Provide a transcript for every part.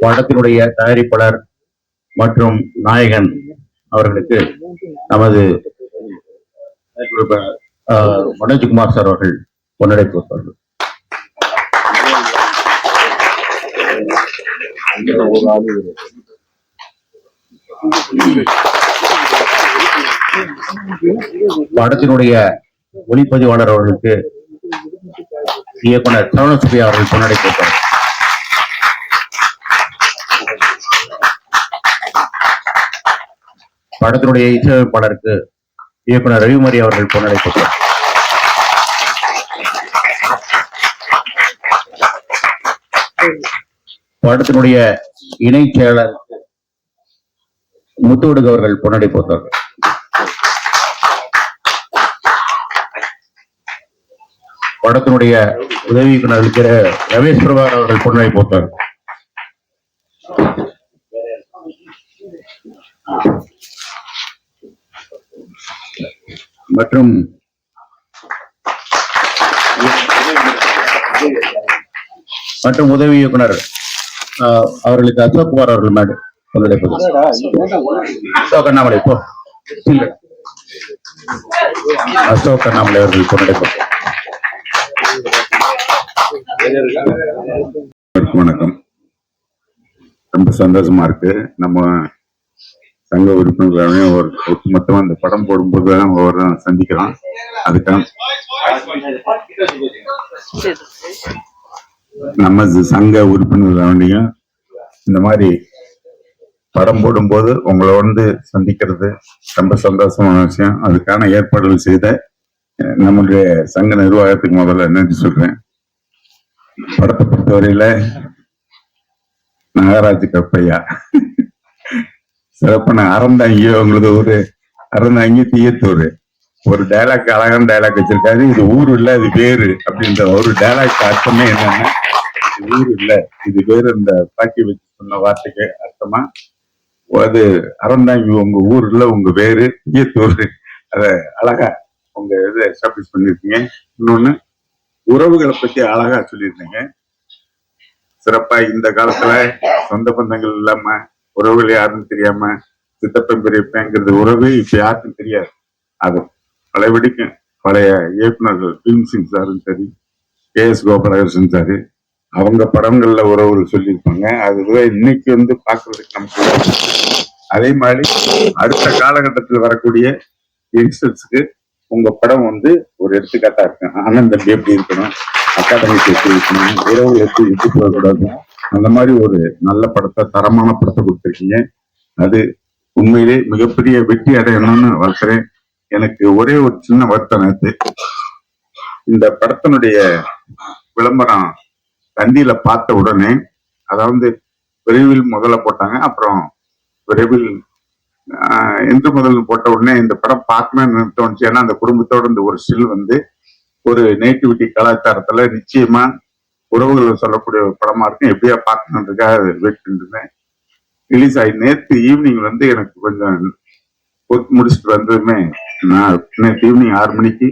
படத்தினுடைய தயாரிப்பாளர் மற்றும் நாயகன் அவர்களுக்கு நமது மனோஜ்குமார் சார் அவர்கள் பொன்னடை படத்தினுடைய ஒளிப்பதிவாளர் அவர்களுக்கு இயக்குனர் சரவணசுப்பி அவர்கள் பொன்னடை படத்தினுடைய இசையமைப்பாளருக்கு இயக்குனர் ரவிமரி அவர்கள் பொன்னடை படத்தினுடைய இணைச் செயலர் முத்துவடுக அவர்கள் பொன்னடை போத்தார்கள் படத்தினுடைய உதவி இயக்குனர் ரமேஷ் பிரபாகர் அவர்கள் பொன்னடை போத்தார் மற்றும் மற்றும் உதவி இயக்குனர் அவர்களுக்கு அசோக் குமார் அவர்கள் மேடு அசோக் அண்ணாமலை போ. அசோக் அண்ணாமலை அவர்கள் பொன்னடை வணக்கம். ரொம்ப சந்தோஷமா இருக்கு. நம்ம சங்க உறுப்பினர்களையும் ஒரு ஒட்டுமொத்தமா அந்த படம் போடும்போது தான் ஒவ்வொரு சந்திக்கிறோம் அதுக்கான நம்ம சி- சங்க உறுப்பினர்களாவையும் இந்த மாதிரி படம் போடும்போது உங்களை வந்து சந்திக்கிறது ரொம்ப சந்தோஷமான விஷயம். அதுக்கான ஏற்பாடுகள் செய்த நம்முடைய சங்க நிர்வாகத்துக்கு முதல்ல நன்றி சொல்றேன். படத்தை பொறுத்தவரையில நாகராஜ் கப்பையா. சிறப்பான அறந்தாங்கி உங்களது ஒரு அறந்தாங்கி தீயத்தூர் ஒரு டைலாக் அழகான டைலாக் வச்சிருக்காரு. இது ஊர் இல்ல இது பேரு அப்படின்ற ஒரு டைலாக் அர்த்தமே என்னன்னா இது ஊர் இல்ல இது பேரு இந்த பாக்கி வச்சு சொன்ன வார்த்தைக்கு அர்த்தமா? அது அறந்தாங்கி உங்க ஊர் இல்ல உங்க பேரு தீயத்தூர் அத அழகா உங்க இதை எஸ்டாப்ளிஷ் பண்ணிருக்கீங்க இன்னொன்னு உறவுகளை பத்தி அழகா சொல்லியிருந்தீங்க. சிறப்பா இந்த காலத்துல சொந்த பந்தங்கள் இல்லாம உறவுகள் யாருன்னு தெரியாம சித்தப்பன் பெரியப்பங்கிறது உறவு இப்ப யாருக்கும் தெரியாது. அது பழையபடிக்கும் பழைய இயக்குநர்கள் பீம் சிங் சாரும் சரி கே எஸ் கோபாலகிருஷ்ணன் சாரு அவங்க படங்கள்ல உறவுகள் சொல்லியிருப்பாங்க. அதுவே இன்னைக்கு வந்து பாக்குறதுக்கு நமக்கு அதே மாதிரி அடுத்த காலகட்டத்தில் வரக்கூடிய யங்ஸ்டர்ஸ்க்கு உங்க படம் வந்து ஒரு எடுத்துக்காட்டா இருக்கு. அண்ணன் தம்பி எப்படி இருக்கணும் அகாடமிக் எப்படி இருக்கணும் உறவு எப்படி விட்டு போகக்கூடாது அந்த மாதிரி ஒரு நல்ல படத்தை தரமான படத்தை கொடுத்துருக்கீங்க. அது உண்மையிலே மிகப்பெரிய வெற்றி அடையணும்னு வளர்க்குறேன் எனக்கு ஒரே ஒரு சின்ன வருத்தம் நேற்று இந்த படத்தினுடைய விளம்பரம் தண்டியில பார்த்த உடனே அதாவது விரைவில் முதல்ல போட்டாங்க அப்புறம் விரைவில் இந்து முதல்னு முதல் போட்ட உடனே இந்த படம் பார்க்கணும்னு தோணுச்சு ஏன்னா அந்த குடும்பத்தோட இந்த ஒரு ஸ்டில் வந்து ஒரு நேட்டிவிட்டி கலாச்சாரத்துல நிச்சயமா உறவுகள் சொல்லக்கூடிய ஒரு படமா இருக்கும். எப்படியா பார்க்கணுன்றதுக்காக வெயிட் பண்ணிருந்தேன். ரிலீஸ் ஆகி நேற்று ஈவினிங் வந்து எனக்கு கொஞ்சம் ஒர்க் முடிச்சுட்டு வந்ததுமே நான் நேற்று ஈவினிங் ஆறு மணிக்கு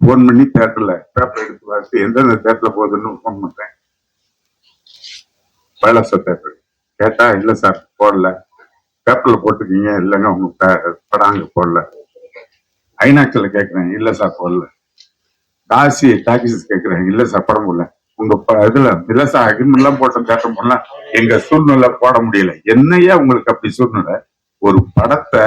ஃபோன் பண்ணி தேட்டர்ல பேப்பர் எடுத்து பார்த்து எந்தெந்த தேட்டர்ல போகுதுன்னு ஃபோன் பண்றேன். பழச தேட்டர் கேட்டா இல்லை சார் போடல. பேப்பர்ல போட்டுக்கீங்க இல்லைங்க உங்க படம் அங்க போடல. ஐநாக்ஸ்ல கேட்குறேன் இல்ல சார் போடல. காசி டாக்கிஸ் கேட்குறேன் இல்ல சார் படம் போடல உங்க இதுல இல்ல சார் போட்ட போடல எங்க சூழ்நிலை போட முடியல. என்னையா உங்களுக்கு அப்படி சூழ்நிலை? ஒரு படத்தை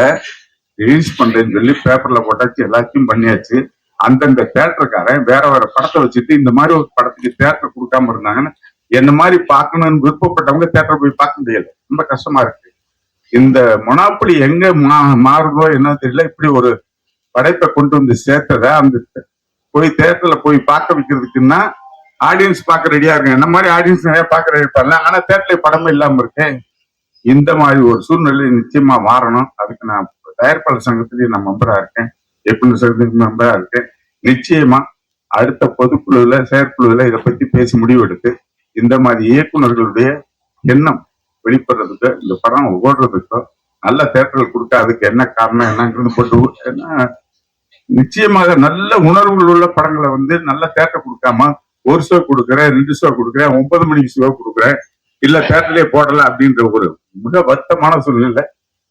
ரிலீஸ் பண்றேன்னு சொல்லி பேப்பர்ல போட்டாச்சு எல்லாத்தையும் பண்ணியாச்சு. அந்தந்த தேட்டருக்காரன் வேற வேற படத்தை வச்சுட்டு இந்த மாதிரி ஒரு படத்துக்கு தேட்டர் கொடுக்காம இருந்தாங்கன்னா என்ன மாதிரி பார்க்கணும்னு விருப்பப்பட்டவங்க தேட்டர் போய் பார்க்க முடியல. ரொம்ப கஷ்டமா இருக்கு. இந்த மொனாப்பொலி எங்க மாறுதோ என்ன தெரியல. இப்படி ஒரு படைப்பை கொண்டு வந்து சேர்த்தத அந்த போய் தேட்டர்ல போய் பார்க்க வைக்கிறதுக்குன்னா ஆடியன்ஸ் பார்க்க ரெடியா இருக்கு என்ன மாதிரி ஆடியன்ஸ் நிறைய பார்க்க ரெடி பண்ணல. ஆனா தேட்டர்ல படமும் இல்லாம இருக்கு. இந்த மாதிரி ஒரு சூழ்நிலை நிச்சயமா மாறணும். அதுக்கு நான் தயாரிப்பாளர் சங்கத்திலேயே நான் மெம்பரா இருக்கேன். எப்படி சங்கத்துக்கு மெம்பரா இருக்கேன். நிச்சயமா அடுத்த பொதுக்குழுல செயற்குழுல இதை பத்தி பேசி முடிவெடுத்து இந்த மாதிரி இயக்குனர்களுடைய எண்ணம் வெளிப்படுறதுக்கு இந்த படம் ஓடுறதுக்கோ நல்ல தேட்டர்கள் கொடுக்க அதுக்கு என்ன காரணம் என்னங்கிறது போட்டு ஏன்னா நிச்சயமாக நல்ல உணர்வுகள் உள்ள படங்களை வந்து நல்ல தேட்டர் கொடுக்காம ஒரு ஷோ கொடுக்குறேன் ரெண்டு ஷோ கொடுக்குறேன் ஒன்பது மணிக்கு ஷோ கொடுக்குறேன் இல்ல தேட்டர்லயே போடல அப்படின்ற ஒரு மிக வருத்தமான சூழ்நிலை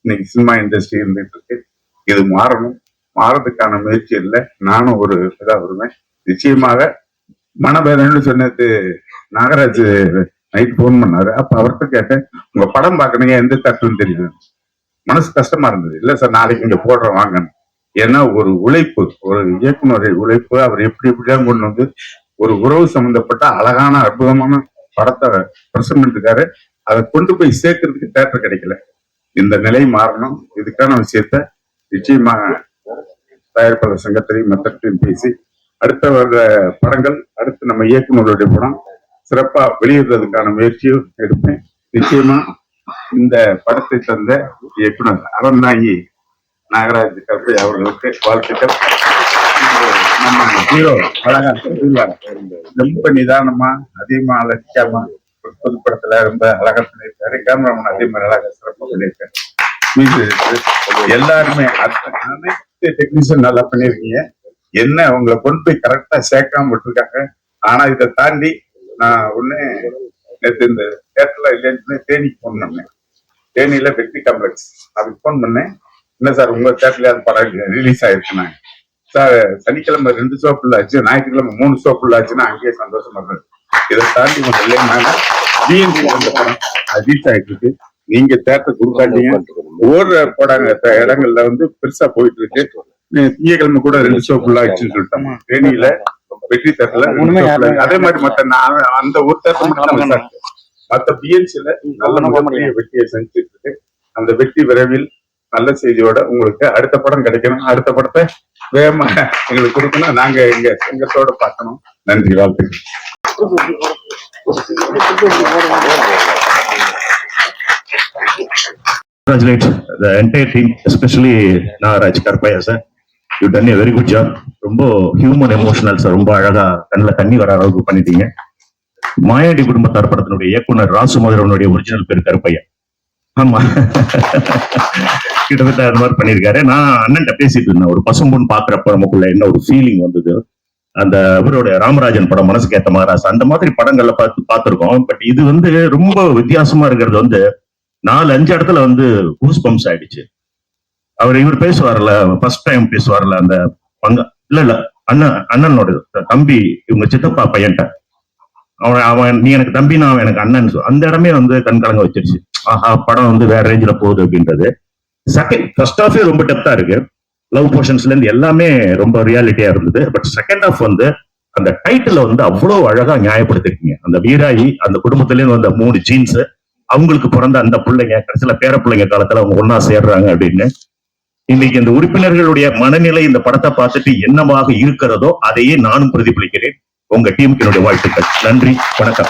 இன்னைக்கு சினிமா இண்டஸ்ட்ரி இருந்துட்டு இருக்கு. இது மாறணும். மாறதுக்கான முயற்சி இல்லை. நானும் ஒரு இதா வருவேன். நிச்சயமாக மனவேதனைன்னு சொன்னது நாகராஜ் நைட் ஃபோன் பண்ணாரு. அப்ப அவர்கிட்ட கேட்டேன் உங்க படம் பாக்கணுங்க எந்த கஷ்டம் தெரியுது. மனசு கஷ்டமா இருந்தது. இல்ல சார் நாளைக்கு இங்க போடுறோம் வாங்கன்னு ஏன்னா ஒரு உழைப்பு ஒரு இயக்குனருடைய உழைப்பு அவர் எப்படி எப்படிலாம் கொண்டு வந்து ஒரு உறவு சம்பந்தப்பட்ட அழகான அற்புதமான படத்தை பிரசன்ட் பண்ணிருக்காரு. அதை கொண்டு போய் சேர்க்கறதுக்கு தேட்டர் கிடைக்கல. இந்த நிலை மாறணும். இதுக்கான விஷயத்த நிச்சயமாக தயாரிப்பாளர் சங்கத்திலையும் மற்றத்தையும் பேசி அடுத்த வர்ற படங்கள் அடுத்து நம்ம இயக்குனருடைய படம் சிறப்பா வெளியிடுறதுக்கான முயற்சியும் எடுப்பேன் நிச்சயமா இந்த படத்தை தந்த இயக்குனர் அறந்தாங்கி நாகராஜ் கல்பை அவர்களுக்கு வாழ்த்துக்கள். நம்ம ஹீரோ அழகா ரொம்ப நிதானமா அதிகமா அலட்சியமா புது படத்துல ரொம்ப அழகா பண்ணியிருக்காரு கேமராமேன் அதே மாதிரி அழகா சிறப்பாக பண்ணியிருக்காரு எல்லாருமே அனைத்து டெக்னீஷியன் நல்லா பண்ணியிருக்கீங்க. என்ன உங்களை கொண்டு போய் கரெக்டா சேர்க்காம விட்டுருக்காங்க. ஆனா இதை தாண்டி நான் உடனே நேற்று இந்த தேட்டரில் இல்லைன்னு தேனிக்கு ஃபோன் பண்ணேன். தேனியில் வெற்றி காம்ப்ளெக்ஸ் அதுக்கு ஃபோன் பண்ணேன். என்ன சார் உங்கள் தேட்டர்ல அது படம் ரிலீஸ் ஆயிருக்குனாங்க சார் சனிக்கிழமை ரெண்டு ஷோ ஃபுல் ஆச்சு ஞாயிற்றுக்கிழமை மூணு ஷோ ஃபுல் ஆச்சுன்னா அங்கேயே சந்தோஷமா இருக்கு இதை தாண்டி உங்க இல்லைனால பிஎன்சி அந்த படம் ரிலீஸ் ஆயிட்டு இருக்கு நீங்க தேட்டர் கொடுக்காட்டீங்க ஓடுற படம் இடங்கள்ல வந்து பெருசா போயிட்டு இருக்கு திங்கக்கிழமை கூட ரெண்டு ஷோ ஃபுல் ஆச்சுன்னு சொல்லிட்டோம். தேனியில வெற்றி ஆ- அதே மாதிரி மத்த நான் அந்த ஒரு தேட்டர் மட்டும். மத்த பிஎன்சில நல்ல மிகப்பெரிய வெற்றியை செஞ்சுட்டு இருக்கு அந்த வெற்றி விரைவில் நல்ல செய்தியோட உங்களுக்கு அடுத்த படம் கிடைக்கணும். அடுத்த படத்தை வேகமா எங்களுக்கு கொடுக்கணும். நாங்க எங்க சங்கத்தோட பார்க்கணும். நன்றி வாழ்த்துக்கள். Congratulate the entire team, especially Nagaraj Karpaya sir. You done a very good job ரொம்ப ஹியூமன் எமோஷனல் சார் ரொம்ப அழகா கண்ணுல தண்ணி வர அளவுக்கு பண்ணிட்டீங்க. மாயாடி குடும்பத்தார் படத்தினுடைய இயக்குனர் ராசு மதுரவனுடைய ஒரிஜினல் பேர் கருப்பையா. ஆமா. கிட்டத்தட்ட அந்த மாதிரி பண்ணியிருக்காரு. நான் அண்ணன்ட்ட பேசிட்டு இருந்தேன். ஒரு பசும்பொன் பாக்குறப்ப நமக்குள்ள என்ன ஒரு ஃபீலிங் வந்தது? அந்த இவருடைய ராமராஜன் படம் மனசுக்கு ஏத்த மாதிரி. அந்த மாதிரி படங்கள்ல பார்த்து பார்த்துருக்கோம். பட் இது வந்து ரொம்ப வித்தியாசமா இருக்கிறது வந்து நாலு அஞ்சு இடத்துல வந்து ஹூஸ் பம்ப்ஸ் ஆயிடுச்சு. அவர் இவர் பேசுவார்ல ஃபர்ஸ்ட் டைம் பேசுவார்ல அந்த பங்க இல்ல இல்ல அண்ணன் அண்ணனோட தம்பி இவங்க சித்தப்பா பையன்ட்ட. அவன் அவன் நீ எனக்கு தம்பி நான் அவன் எனக்கு அண்ணன் அந்த இடமே வந்து கண் கலங்க வச்சிருச்சு. ஆஹா படம் வந்து வேற ரேஞ்சில போகுது அப்படின்றது. செகண்ட் ஃபர்ஸ்ட் ஹாஃபே ரொம்ப டெப்தா இருக்கு. லவ் போர்ஷன்ஸ்ல இருந்து எல்லாமே ரொம்ப ரியாலிட்டியா இருந்தது. பட் செகண்ட் ஹாஃப் வந்து அந்த டைட்டில் வந்து அவ்வளவு அழகா நியாயப்படுத்திருக்கீங்க. அந்த வீராயி அந்த குடும்பத்திலேருந்து வந்த மூணு ஜீன்ஸ் அவங்களுக்கு பிறந்த அந்த பிள்ளைங்க கடைசியில பேர பிள்ளைங்க காலத்துல அவங்க ஒன்னா சேர்றாங்க அப்படின்னு. இன்னைக்கு இந்த உறுப்பினர்களுடைய மனநிலை இந்த படத்தை பார்த்துட்டு என்னவாக இருக்கிறதோ அதையே நானும் பிரதிபலிக்கிறேன். உங்க டீமுக்கு என்னுடைய வாழ்த்துக்கள். நன்றி வணக்கம்.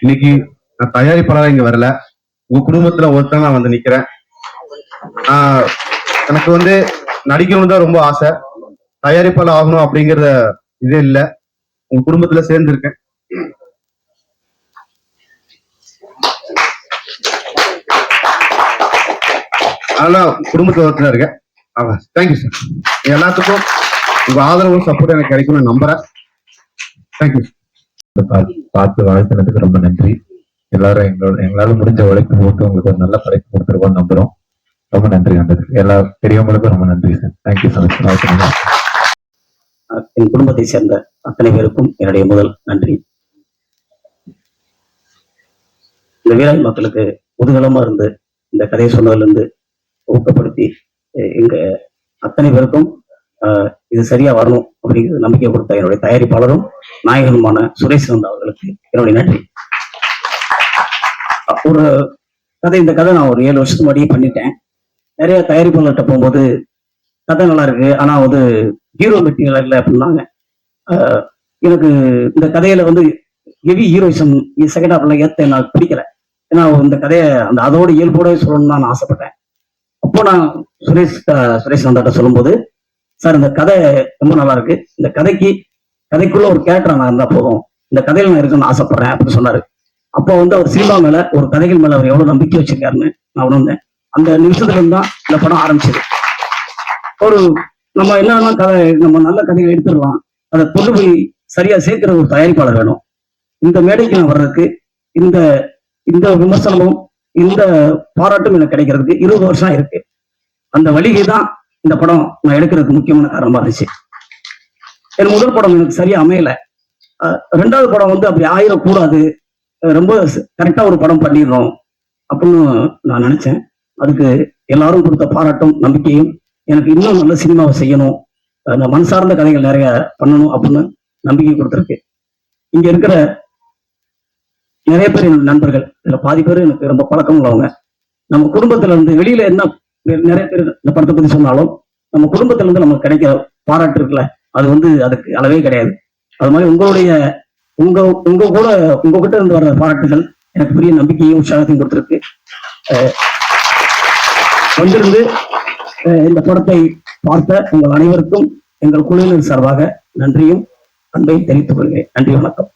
இன்னைக்கு நான் தயாரிப்பாளராக இங்க வரல. உங்க குடும்பத்துல ஒருத்தன் நான் வந்து நிக்கிறேன். ஆஹ் எனக்கு வந்து நடிக்கணும்னு தான் ரொம்ப ஆசை. தயாரிப்பாளர் ஆகணும் அப்படிங்கறத இது இல்ல. உங்க குடும்பத்துல சேர்ந்து அதனால குடும்பத்துல ஒருத்தர் இருக்கேன். தேங்க்யூ சார் எல்லாத்துக்கும் உங்க ஆதரவும் சப்போர்ட் எனக்கு கிடைக்கும்னு நம்புறேன். தேங்க்யூ பார்த்து பார்த்து வாழ்த்துனதுக்கு ரொம்ப நன்றி. எல்லாரும் எங்களோட எங்களால முடிஞ்ச உழைப்பு போட்டு உங்களுக்கு ஒரு நல்ல படைப்பு கொடுத்துருக்கோம் நம்புறோம். ரொம்ப நன்றி வந்ததுக்கு எல்லா பெரியவங்களுக்கும் ரொம்ப நன்றி sir thank you so much என் குடும்பத்தை சேர்ந்த அத்தனை பேருக்கும் என்னுடைய முதல் நன்றி. இந்த வீராய் மக்களுக்கு முதுகலமா இருந்து இந்த கதையை சொன்னதுல இருந்து ஊக்கப்படுத்தி எங்க அத்தனை பேருக்கும் இது சரியா வரணும் அப்படிங்கிறது நம்பிக்கை கொடுத்த என்னுடைய தயாரிப்பாளரும் நாயகனுமான சுரேஷ் வந்த அவர்களுக்கு என்னுடைய நன்றி. ஒரு கதை இந்த கதை நான் ஒரு ஏழு வருஷத்துக்கு முன்னாடியே பண்ணிட்டேன். நிறைய தயாரிப்பாளர்கிட்ட போகும்போது கதை நல்லா இருக்கு ஆனா வந்து ஹீரோ மெட்டீரியல் இல்லை அப்படின்னாங்க. ஆஹ் எனக்கு இந்த கதையில வந்து ஹெவி ஹீரோயிசம் செகண்ட் ஹாஃப்ல ஏத்த நான் பிடிக்கல. ஏன்னா இந்த கதையை அந்த அதோட இயல்போட சொல்லணும்னு நான் ஆசைப்பட்டேன். அப்போ நான் சுரேஷ் சுரேஷ் நந்தாட்ட சொல்லும்போது சார் இந்த கதை ரொம்ப நல்லா இருக்கு. இந்த கதைக்கு கதைக்குள்ள ஒரு கேரக்டர் நான் இருந்தா போதும். இந்த கதையில நான் இருக்கணும்னு ஆசைப்படுறேன் அப்படின்னு சொன்னாரு. அப்போ வந்து அவர் சினிமா மேல ஒரு கதைகள் மேல அவர் எவ்வளவு நம்பிக்கை வச்சிருக்காருன்னு நான் உணர்ந்தேன். அந்த நிமிஷத்துல இருந்து தான் இந்த படம் ஆரம்பிச்சது. ஒரு நம்ம என்னன்னா கதை நம்ம நல்ல கதைகள் எடுத்துடலாம். அதை கொண்டு போய் சரியா சேர்க்கிற ஒரு தயாரிப்பாளர் வேணும். இந்த மேடைக்கு நான் வர்றதுக்கு இந்த இந்த விமர்சனமும் இந்த பாராட்டும் எனக்கு கிடைக்கிறதுக்கு இருபது வருஷம் இருக்கு அந்த வழிகை தான் இந்த படம் நான் எடுக்கிறதுக்கு முக்கியமான காரணமா இருந்துச்சு. என் முதல் படம் எனக்கு சரியா அமையல. ரெண்டாவது படம் வந்து அப்படி ஆயிடக்கூடாது ரொம்ப கரெக்டா ஒரு படம் பண்ணிடுறோம் அப்படின்னு நான் நினைச்சேன். அதுக்கு எல்லாரும் கொடுத்த பாராட்டும் நம்பிக்கையும் எனக்கு இன்னும் நல்ல சினிமாவை செய்யணும். மனசார்ந்த சார்ந்த கதைகள் நிறைய பண்ணணும் அப்படின்னு நம்பிக்கை கொடுத்துருக்கு. இங்க இருக்கிற நிறைய பேர் என்னோட நண்பர்கள் இதுல பாதி பேர் எனக்கு ரொம்ப பழக்கம் உள்ளவங்க. நம்ம குடும்பத்துல இருந்து வெளியில என்ன நிறைய பேர் இந்த படத்தை பத்தி சொன்னாலும் நம்ம குடும்பத்துல இருந்து நமக்கு கிடைக்கிற பாராட்டு இருக்குல்ல அது வந்து அதுக்கு அளவே கிடையாது. அது மாதிரி உங்களுடைய உங்க உங்க கூட உங்ககிட்ட இருந்து வர்ற பாராட்டுகள் எனக்கு பெரிய நம்பிக்கையும் உற்சாகத்தையும் கொடுத்துருக்கு. அஹ் வந்திருந்து அஹ் இந்த படத்தை பார்த்த உங்கள் அனைவருக்கும் எங்கள் குழுவினர் சார்பாக நன்றியும் அன்பையும் தெரிவித்துக் கொள்கிறேன். நன்றி வணக்கம்.